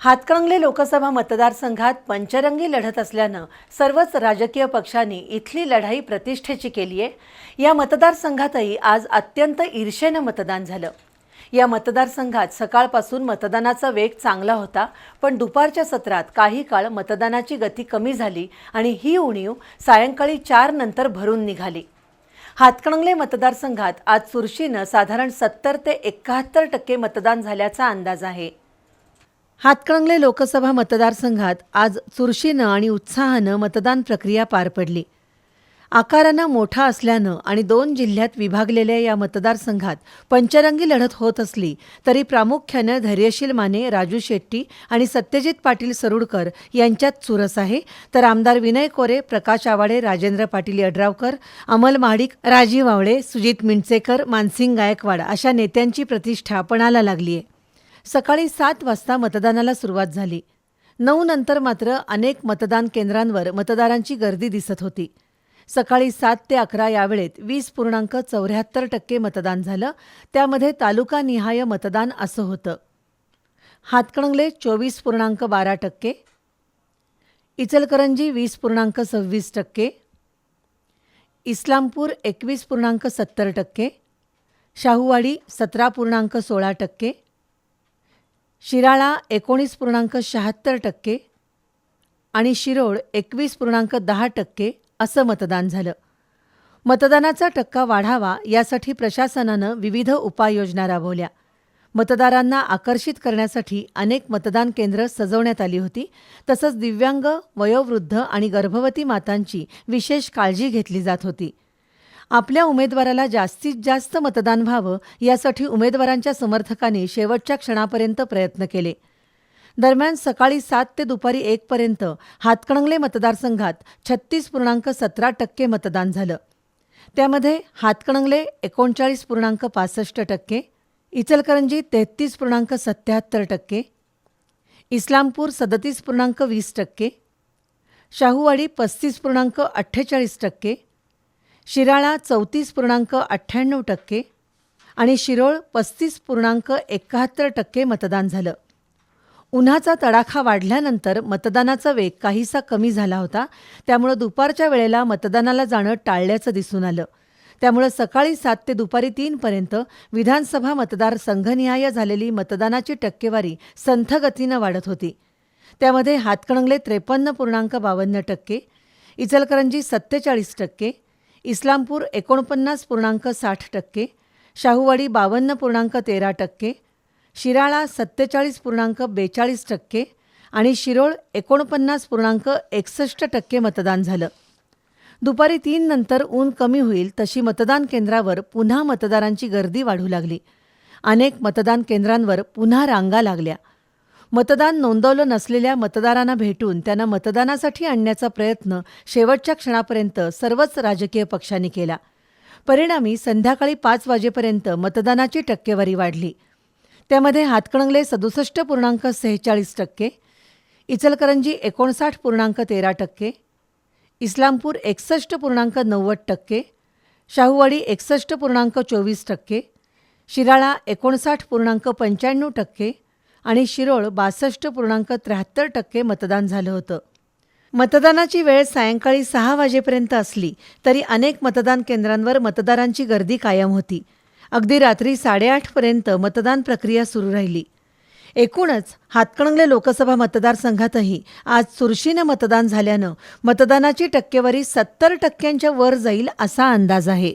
हातकणंगले लोकसभा मतदारसंघात पंचरंगी लढत असल्यानं सर्वच राजकीय पक्षांनी इथली लढाई प्रतिष्ठेची केली आहे. या मतदारसंघातही आज अत्यंत ईर्षेनं मतदान झालं. या मतदारसंघात सकाळपासून मतदानाचा वेग चांगला होता पण दुपारच्या सत्रात काही काळ मतदानाची गती कमी झाली आणि ही उणीव सायंकाळी चार नंतर भरून निघाली. हातकणंगले मतदारसंघात आज चुरशीनं साधारण सत्तर ते एकाहत्तर टक्के मतदान झाल्याचा अंदाज आहे. हातकणंगले लोकसभा मतदारसंघात आज चुरशीनं आणि उत्साहानं मतदान प्रक्रिया पार पडली. आकारानं मोठा असल्यानं आणि दोन जिल्ह्यात विभागलेल्या या मतदारसंघात पंचरंगी लढत होत असली तरी प्रामुख्यानं धैर्यशील माने राजू शेट्टी आणि सत्यजित पाटील सरुडकर यांच्यात चुरस आहे. तर आमदार विनय कोरे प्रकाश आवाडे राजेंद्र पाटील यड्रावकर अमल महाडिक राजीव आवळे सुजित मिंचेकर मानसिंग गायकवाड अशा नेत्यांची प्रतिष्ठा पणाला लागली आहे सकाळी सात वाजता मतदानाला सुरुवात झाली. नऊ नंतर मात्र अनेक मतदान केंद्रांवर मतदारांची गर्दी दिसत होती. सकाळी सात ते अकरा या वेळेत वीस पूर्णांक चौऱ्याहत्तर टक्के मतदान झालं. त्यामध्ये तालुकानिहाय मतदान असं होतं. हातकणंगले चोवीस पूर्णांक बारा टक्के. इचलकरंजी वीस पूर्णांक सव्वीस टक्के. इस्लामपूर एकवीस पूर्णांक सत्तर टक्के. शाहूवाडी सतरा पूर्णांक सोळा टक्के. शिराळा एकोणीस पूर्णांक शहात्तर टक्के आणि शिरोळ एकवीस पूर्णांक दहा टक्के असं मतदान झालं. मतदानाचा टक्का वाढावा यासाठी प्रशासनानं विविध उपाययोजना राबवल्या. मतदारांना आकर्षित करण्यासाठी अनेक मतदान केंद्र सजवण्यात आली होती. तसंच दिव्यांग वयोवृद्ध आणि गर्भवती मातांची विशेष काळजी घेतली जात होती. आपल्या उमेदवाराला जास्तीत जास्त मतदान व्हावं यासाठी उमेदवारांच्या समर्थकांनी शेवटच्या क्षणापर्यंत प्रयत्न केले. दरम्यान सकाळी सात ते दुपारी एकपर्यंत हातकणंगले मतदारसंघात छत्तीस पूर्णांक सतरा टक्के मतदान झालं. त्यामध्ये हातकणंगले एकोणचाळीस पूर्णांक पासष्ट टक्के इचलकरंजी तेहतीस पूर्णांक सत्याहत्तर टक्के इस्लामपूर सदतीस पूर्णांक वीस टक्के शाहूवाडी पस्तीस पूर्णांक अठ्ठेचाळीस टक्के शिराळा चौतीस पूर्णांक अठ्ठ्याण्णव टक्के आणि शिरोळ पस्तीस पूर्णांक एकाहत्तर टक्के मतदान झालं. उन्हाचा तडाखा वाढल्यानंतर मतदानाचा वेग काहीसा कमी झाला होता. त्यामुळं दुपारच्या वेळेला मतदानाला जाणं टाळल्याचं दिसून आलं. त्यामुळं सकाळी सात ते दुपारी तीनपर्यंत विधानसभा मतदार संघनिहाय झालेली मतदानाची टक्केवारी संथगतीनं वाढत होती. त्यामध्ये हातकणंगले त्रेपन्न पूर्णांक बावन्न टक्के इचलकरंजी सत्तेचाळीस टक्के इस्लामपूर एकोणपन्नास पूर्णांक साठ टक्के शाहूवाडी बावन्न पूर्णांक तेरा टक्के शिराळा सत्तेचाळीस पूर्णांक बेचाळीस टक्के आणि शिरोळ एकोणपन्नास पूर्णांक एकसष्ट टक्के मतदान झालं. दुपारी तीन नंतर ऊन कमी होईल तशी मतदान केंद्रावर पुन्हा मतदारांची गर्दी वाढू लागली. अनेक मतदान केंद्रांवर पुन्हा रांगा लागल्या. मतदान नोंदवलं नसलेल्या मतदारांना भेटून त्यांना मतदानासाठी आणण्याचा प्रयत्न शेवटच्या क्षणापर्यंत सर्वच राजकीय पक्षांनी केला. परिणामी संध्याकाळी पाच वाजेपर्यंत मतदानाची टक्केवारी वाढली. त्यामध्ये हातकणंगले सदुसष्ट पूर्णांक सेहेचाळीस टक्के इचलकरंजी एकोणसाठ पूर्णांक तेरा टक्के इस्लामपूर एकसष्ट पूर्णांक नव्वद टक्के शाहूवाडी एकसष्ट पूर्णांक चोवीस टक्के शिराळा एकोणसाठ पूर्णांक पंच्याण्णव टक्के आणि शिरोळ बासष्ट पूर्णांक त्र्याहत्तर टक्के मतदान झालं होतं. मतदानाची वेळ सायंकाळी सहा वाजेपर्यंत असली तरी अनेक मतदान केंद्रांवर मतदारांची गर्दी कायम होती. अगदी रात्री साडेआठपर्यंत मतदान प्रक्रिया सुरू राहिली. एकूणच हातकणंगले लोकसभा मतदारसंघातही आज चुरशीनं मतदान झाल्यानं मतदानाची टक्केवारी सत्तर टक्क्यांच्या वर जाईल असा अंदाज आहे.